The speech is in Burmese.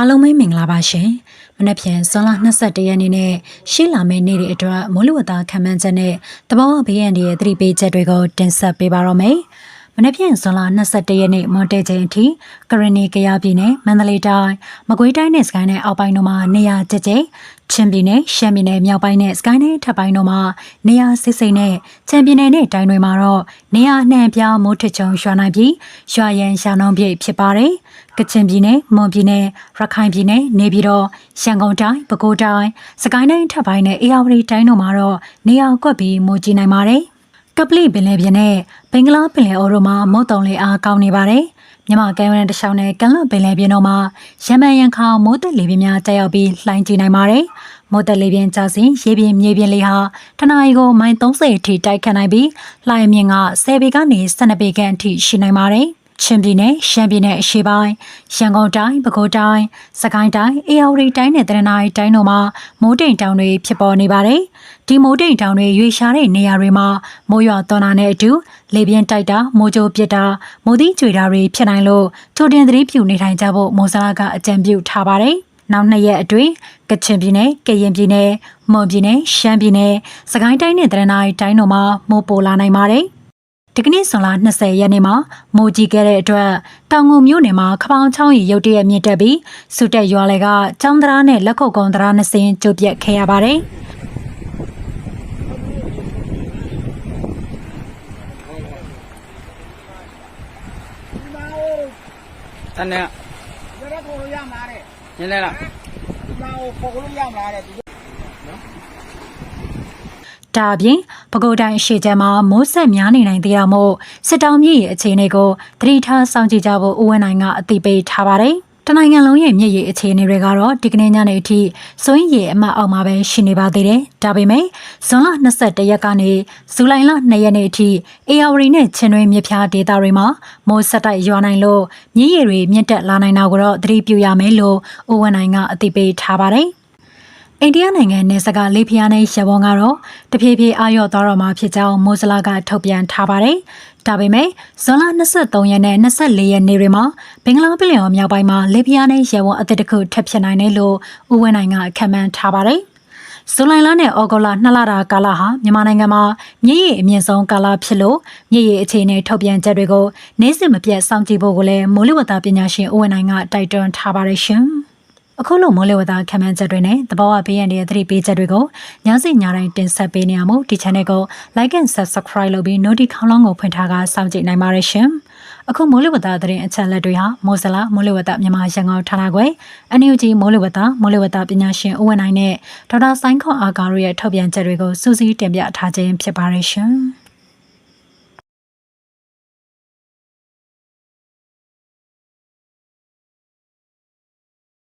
အားလုံးပဲမင်္ဂလာပါရှင်။မနက်ဖြန်ဇွန်လ22ရက်နေ့နဲ့ရှေ့လာမယ့်နေ့တွေအတွက်မိုးလေဝသခန့်မှန်းချက်နဲ့တဘောဘေးရန်တွေရဲ့သတိပေးချက်တွေကိုတင်ဆက်ပေးပါရမယ်။မနက်ဖြန်ဇွန်လ22ရက်နေ့မွန်တဲချိန်အထိကရဏီကရပြည်နယ်မန္တလေးတိုင်းမကွေးတိုင်းနဲ့စကိုင်းနယ်အောက်ပိုင်းတို့မှာနေရာကျကျ ချင်းပြည်နယ်ရှမ်းပြည်နယ်မြောက်ပိုင်းနဲ့စကိုင်းနယ်ထပ်ပိုင်းတို့မှာနေရာစစ်စိမ့်နဲ့ချန်ပြည်နယ်နဲ့တိုင်းတွေမှာတော့နေရာနှံပြားမိုးထချုံရွာနိုင်ပြီးရွာရန်ရှာနှောင်းပြည့်ဖြစ်ပါတယ်။ကချင်ပြည်နယ်မွန်ပြည်နယ်ရခိုင်ပြည်နယ်နေပြည်တော်ရန်ကုန်တိုင်းပဲခူးတိုင်းစကိုင်းတိုင်းထပ်ပိုင်းနဲ့အေရဝတီတိုင်းတို့မှာတော့နေရာကွက်ပြီးမိုးကြီးနိုင်ပါတယ်။ကပလိပင်လယ်ပြင်နဲ့ဘင်္ဂလားပင်လယ်အော်တို့မှာမုတ်တုံလေးအားကောင်းနေပါတယ်။ မြမကမ်းဝန်းတစ်လျှောက်နဲ့ကမ်းလွန်ပင်လယ်ပြင်တို့မှာရမန်ရန်ခေါင်မိုးတက်လေပြင်းများတက်ရောက်ပြီးလှိုင်းကြီးနိုင်ပါတယ်။မိုးတက်လေပြင်းကျစဉ်ရေပြင်မြေပြင်လေးဟာတနအီကိုမိုင်30အထိတိုက်ခတ်နိုင်ပြီးလှိုင်းမြင့်က10ပေကနေ12ပေခန့်အထိရှိနိုင်ပါတယ်။ချင်းပြည်နယ်ရှမ်းပြည်နယ်အရှေ့ပိုင်းရန်ကုန်တိုင်းပဲခူးတိုင်းစကိုင်းတိုင်းအေရဝတီတိုင်းနဲ့တရနာရီတိုင်းတို့မှာမိုးတိမ်တောင်တွေဖြစ်ပေါ်နေပါတယ်။ဒီမိုးတိမ်တောင်တွေရွေရှားတဲ့နေရာတွေမှာမိုးရွာသွန်းတာနဲ့အတူ လေပြင်းတိုက်တာမိုးကြိုးပစ်တာမိုးသီးကြွေတာတွေဖြစ်နိုင်လို့ချိုတင်သတိပြုနေထိုင်ကြဖို့မိုးစလာကအကြံပြုထားပါတယ်။နောက်နှစ်ရက်အတွင်းကချင်ပြည်နယ်၊ကရင်ပြည်နယ်၊မွန်ပြည်နယ်၊ရှမ်းပြည်နယ်၊စကိုင်းတိုင်းနဲ့တရနာရီတိုင်းတို့မှာမိုးပိုလာနိုင်ပါတယ်။ဒီကနေ့ဇွန်လ20ရက်နေ့မှာမိုးကြီးခဲ့တဲ့အတွက်တောင်ငူမြို့နယ်မှာခပောင်းချောင်းရီရုတ်တရက်မြင့်တက်ပြီးစုတက်ရွာလေကចောင်းသားနဲ့လက်ခုပ်ကုန်းသားနှစ်စင်းကျုပ်ပြက်ခဲ့ရပါတယ်။ တန်းနဲ့ရရက်ကိုလို့ရမှာတဲ့ညနေလားဒီမှာကိုပေါ်လို့ရမှာတဲ့ဒီဒါအပြင်ပဲခူးတိုင်းအရှိချမ်းမှာမိုးဆက်များနေနိုင်သေးတာမို့စစ်တောင်းမြစ်ရဲ့အခြေအနေကိုသတိထားစောင့်ကြည့်ကြဖို့ဦးဝင်းနိုင်ကအသိပေးထားပါတယ်။ တနိုင်ငံလုံးရဲ့မြစ်ရေအခြေအနေတွေကတော့ဒီကနေ့ညနေအထိစွင်းရေအမှတ်အောက်မှာပဲရှိနေပါသေးတယ်။ဒါပေမဲ့ဇွန်လ22ရက်ကနေဇူလိုင်လ2ရက်နေ့အထိအေယာဝတီနဲ့ချင်းတွင်းမြစ်ဖျားဒေသတွေမှာမိုးဆက်တိုက်ရွာနိုင်လို့မြစ်ရေတွေမြင့်တက်လာနိုင်တာကိုတော့သတိပြုရမယ်လို့ဦးဝင်းနိုင်ကအသိပေးထားပါတယ်။ အိန္ဒိယနိုင်ငံနယ်စပ်ကလေဖျားနဲ့ရဝန်းကတော့တဖြည်းဖြည်းအာရော့သွားတော့မှာဖြစ်ကြောင်းမိုးစလာကထုတ်ပြန်ထားပါတယ်။ဒါပေမဲ့ဇွန်လ23ရက်နဲ့24ရက်နေ့တွေမှာဘင်္ဂလားပင်လယ်အော်မြောက်ပိုင်းမှာလေဖျားနဲ့ရဝန်းအသစ်တစ်ခုထပ်ဖြစ်နိုင်တယ်လို့ဦးဝင်းနိုင်ကခန့်မှန်းထားပါတယ်။ဇူလိုင်လနဲ့ဩဂုတ်လနှစ်လတာကာလဟာမြန်မာနိုင်ငံမှာမြစ်ရေအမြင့်ဆုံးကာလဖြစ်လို့မြစ်ရေအခြေအနေထုတ်ပြန်ချက်တွေကိုနေ့စဉ်မပြတ်စောင့်ကြည့်ဖို့ကိုလည်းမိုးလေဝသပညာရှင်ဦးဝင်းနိုင်ကတိုက်တွန်းထားပါတယ်ရှင်။ အခုလိုမိုးလေဝသခံမှန်းချက်တွေနဲ့တဘာဝဘေးရန်တွေသတိပေးချက်တွေကိုညစီညတိုင်းတင်ဆက်ပေးနေရမို့ဒီ channel ကို like and subscribe လုပ်ပြီး notification ခေါင်းလောင်းကိုဖွင့်ထားကစောင့်ကြည့်နိုင်ပါတယ်ရှင်။အခုမိုးလေဝသသတင်းအချက်အလက်တွေဟာမိုးစလာမိုးလေဝသမြန်မာရန်ကုန်ဌာနခွဲအန်ယူဂျီမိုးလေဝသမိုးလေဝသပညာရှင်ဦးဝင်းနိုင်နဲ့ဒေါက်တာဆိုင်းခွန်အာကာတို့ရဲ့ထုတ်ပြန်ချက်တွေကိုစူးစီးတင်ပြထားခြင်းဖြစ်ပါတယ်ရှင်။